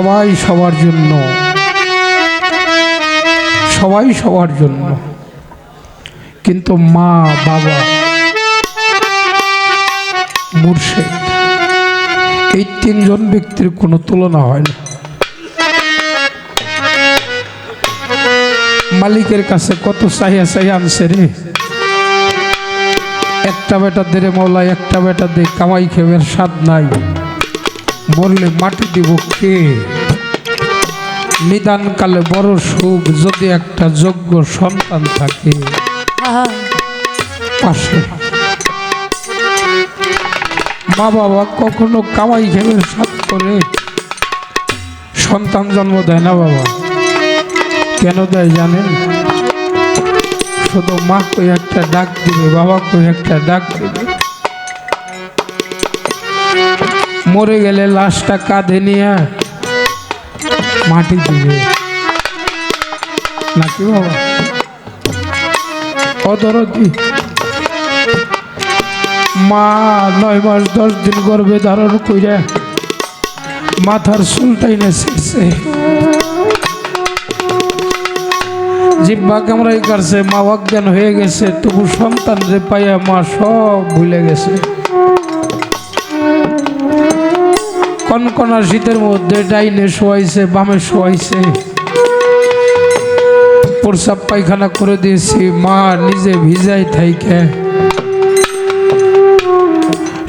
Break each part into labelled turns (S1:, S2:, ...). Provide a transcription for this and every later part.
S1: সবাই সবার জন্য। সবাই সবার জন্য। কিন্তু মা, বাবা মুর্শেদ, এই তিনজন ব্যক্তির কোনো তুলনা হয় না। মালিকের কাছে কত চাহিয়া চাহিয়া আনছে রে। একটা বেটা দে রে মৌলা, একটা বেটা দে, কামাই খেবের স্বাদ নাই। মরলে মাটি দিব কে? নিদানকালে বড় সুখ যদি একটা যোগ্য সন্তান থাকে। মা বাবা কখনো কামাই খেবের স্বাদ করে সন্তান জন্ম দেয় না বাবা। কেন দেয় জানেন? শুধু মা কই একটা ডাক দিবে, বাবা কই একটা ডাক দিবে। মরে গেলে লাশটা কাঁধে নিয়ে মাটি দিবে নাকি বাবা? অদরদি মা, নয় মাস, দশ দিন গর্ভে ধারণ কইরা মাথার চুলটাই না শেষে জিব্বা কামড়াই কাটছে, মা অজ্ঞান হয়ে গেছে, তবু সন্তান যে পাইয়া মা সব ভুলে গেছে। কনকনা শীতের মধ্যে ডাইনে শোয়াইছে, বামে শোয়াইছে। প্রসাব পায়খানা করে দিয়েছি, মা নিজে ভিজাই থাইকে।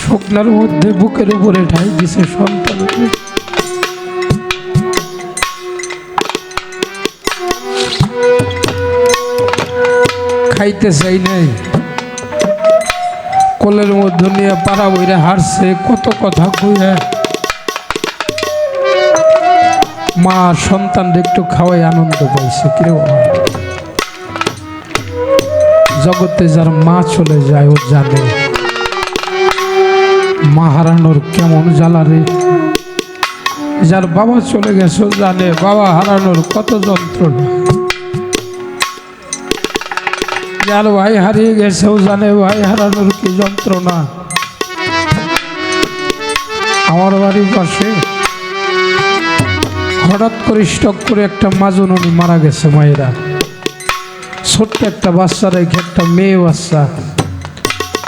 S1: শুকনার মধ্যে বুকের উপরে ঠাই দিছে সন্তানকে। খাইতে চাই নাই। কোলের মধ্যে নিয়ে পাড়া বইরে হারছে, কত কথা কইয়া। মা সন্তান একটু খাওয়াই আনন্দ পাইছে বাবা? জগতে যার মা চলে যায়, ও জানে। মা হারানোর কেমন জ্বালা রে? যার বাবা চলে গেছে জানে, বাবা হারানোর কত যন্ত্রণা। যার ভাই হারিয়ে গেছে, ও জানে, ভাই হারানোর কি যন্ত্রণা। আমার বাড়ির পাশে হঠাৎ করে স্টক করে একটা মাজননি মারা গেছে, মায়েরা। ছোট্ট একটা বাচ্চা রেখে একটা মেয়ে বাচ্চা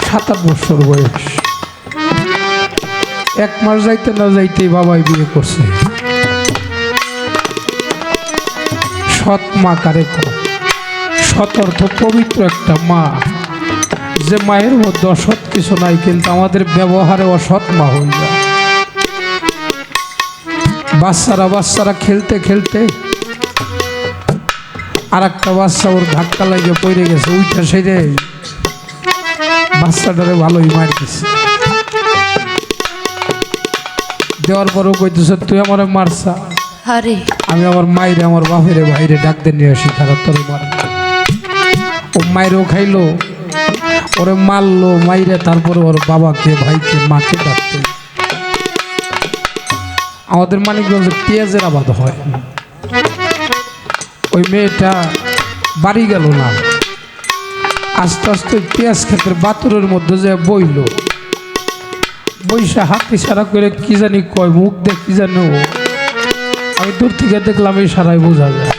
S1: সাত আট বছর বয়স। এক মাস যাইতে না যাইতে বাবাই বিয়ে করছে। সৎ মা কারে? সৎ অর্থ পবিত্র একটা মা। যে মায়ের মধ্যে অসৎ কিছু নাই, কিন্তু আমাদের ব্যবহারে অসৎ মা হয়ে যায় বাচ্চারা বাচ্চারা খেলতে খেলতে আর একটা বাচ্চা ওর ধাক্কা লাগে পড়ে গেছে উইটা সেরে বাচ্চাটারে ভালোই মার দিছে। দেওয়ার পরও কইতেছে তুই আমার মারসা
S2: আরে।
S1: আমি আমার মায়ের আমার বাপেরে ভাইরে ডাকতে নিয়ে আসি খারাপ তোর মার। ও মায়েরও খাইলো ওরে মারলো মাইরে তারপরে ওর বাবাকে ভাইকে মাকে ডাকতে আমাদের মানিকগঞ্জে পেঁয়াজের আবাদ হয়। ওই মেয়েটা বাড়ি গেল না। আস্তে আস্তে পেঁয়াজ ক্ষেতের বাতুরের মধ্যে যে বইল। বৈশা হাত ইশারা করে কি জানি কয় মুখ দেখ কি জানি ও। আমি দূর থেকে দেখলাম এই সারাই বোঝা যায়।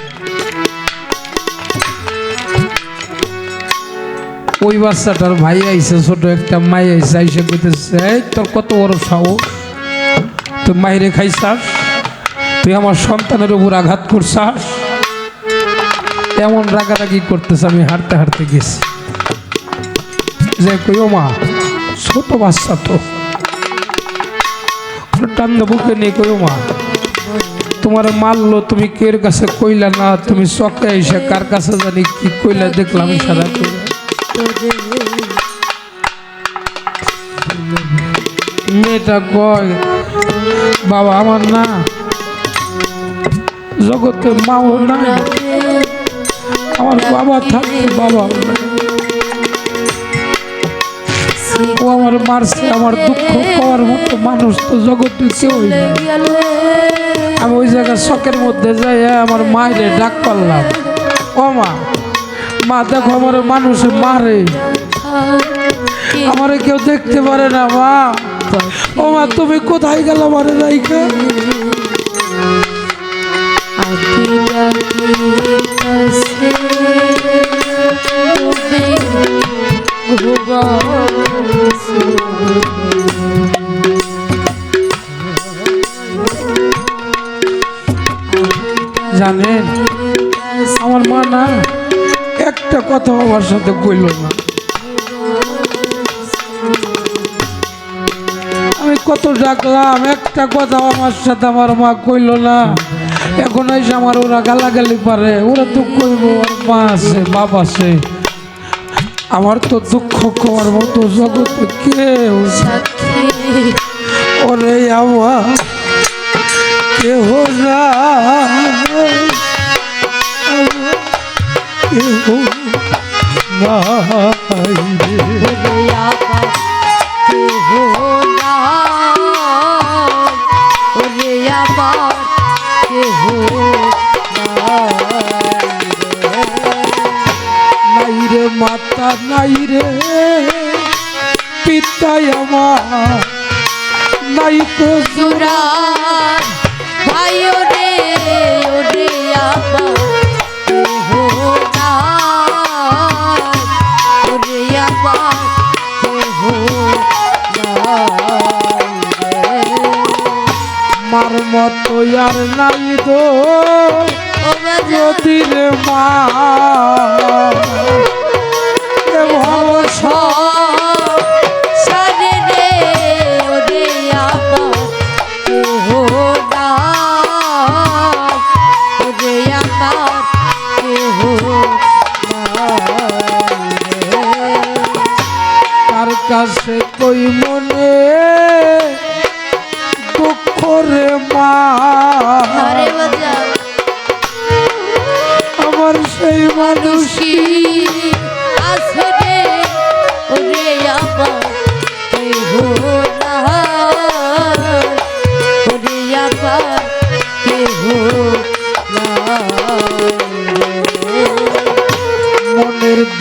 S1: ওই বাচ্চাটার ভাই আইসে ছোট একটা মাই আইসে আইসে কইতেছে "এই, তোর কত বড় সাহস? তুই মাইরে খাইছাস? তুই আমার সন্তানের উপর আঘাত করছাস? এমন রাগারাগি করতেছে, আমি হাঁটতে হাঁটতে গেছি। যে কই মা, ছোট বাচ্চা তো। টান্দ বুকে নিয়ে কই মা, তোমার মারলো, তুমি কের কাছে কইলা না, তুমি চকে এসে কার কাছে জানি কি কইলা দেখলাম সারা মেয়েটা কয় বাবা আমার না জগতে মাও নাই। আমার বাবা থাকতে বাবা ও আমার মারছে, আমার দুঃখ পাওয়ার মতো মানুষ তো জগতে কেউ আমি ওই জায়গায় শখের মধ্যে যাই, আমার মায়ের ডাক পারলাম। ও মা মা, দেখো আমার মানুষ মারে। আমারে কেউ দেখতে পারে না, মা। ও তুমি কোথায় গেল আমার রাইকা জানেন, আমার মা না একটা কথা আমার সাথে কইল না। আমি কত ডাকলাম একটা কথা আমার সাথে আমার মা কইল না। এখন এসে আমার ওরা গালাগালি পারে, ওরা তো কইব ওর মা আছে, বাপ আছে। আমার তো দুঃখ করার মতো জগতে কেউ ওরে আমার, কেহ না কেহ নাই।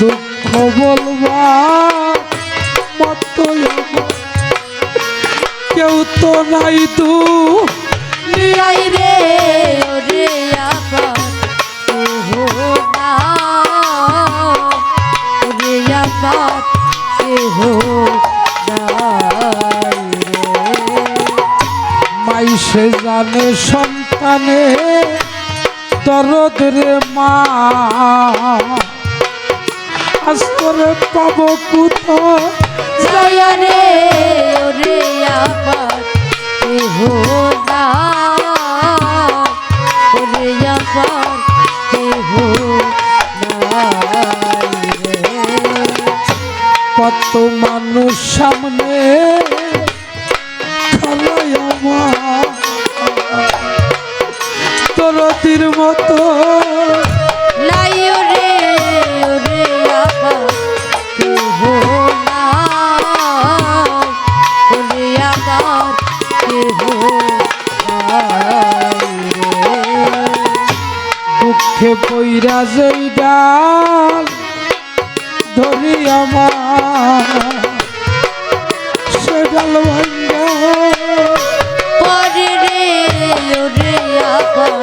S1: দুঃখ বলবা মতো কেউ তো নাই তু
S2: রে ওরে আবার নাই।
S1: জানে সন্তানে দরদ রে মা। আজ পাবো
S2: জয়া রে ওরে কেহ নাই ওরে
S1: দুঃখে পইরা যেই ডাল ধরি আমার। সে ডাল ভাঙ্গা।
S2: পরে রে ওরে আবার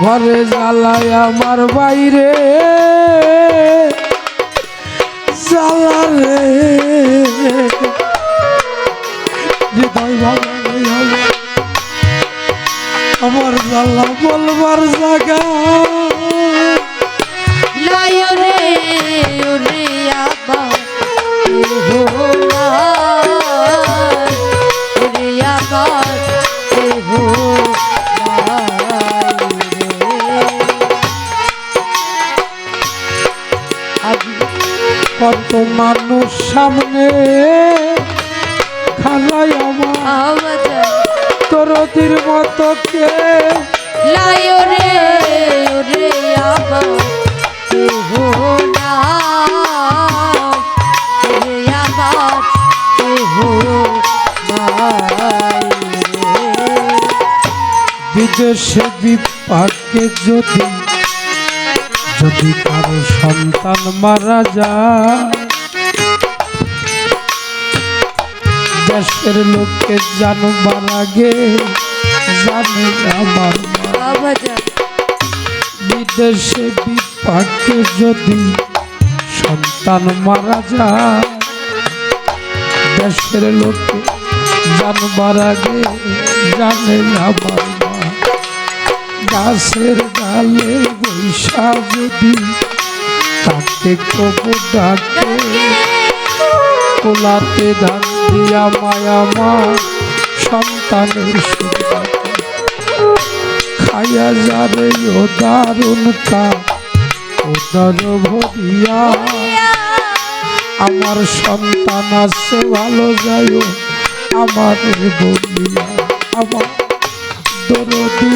S1: ঘরে জ্বালায় আমার বাইরে আমার জ্বালা বলবার জায়গা
S2: লাই রে ওরে আবার
S1: কত মানুষ সামনে
S2: আওয়াজ
S1: তোরতির মতো কে?
S2: লাই রে ওরে আবার রে।
S1: বিদেশে বিপাকে যদি যদি কারও সন্তান মারা যায় দেশের লোককে জানবার আগে জানে আমার বিদেশে বিপাকে যদি সন্তান মারা যায় দেশের লোকে জানবার আগে জানে আমার গাছের ডালে বৈশা যদি তাকে কবু ডাকে কোলাতে ধান দিয়া মায়া, মা, সন্তানের খায়া যাবে ও ভরিয়া আমার সন্তান আছে, ভালো যাইও। আমার বলিয়া আমার দরদি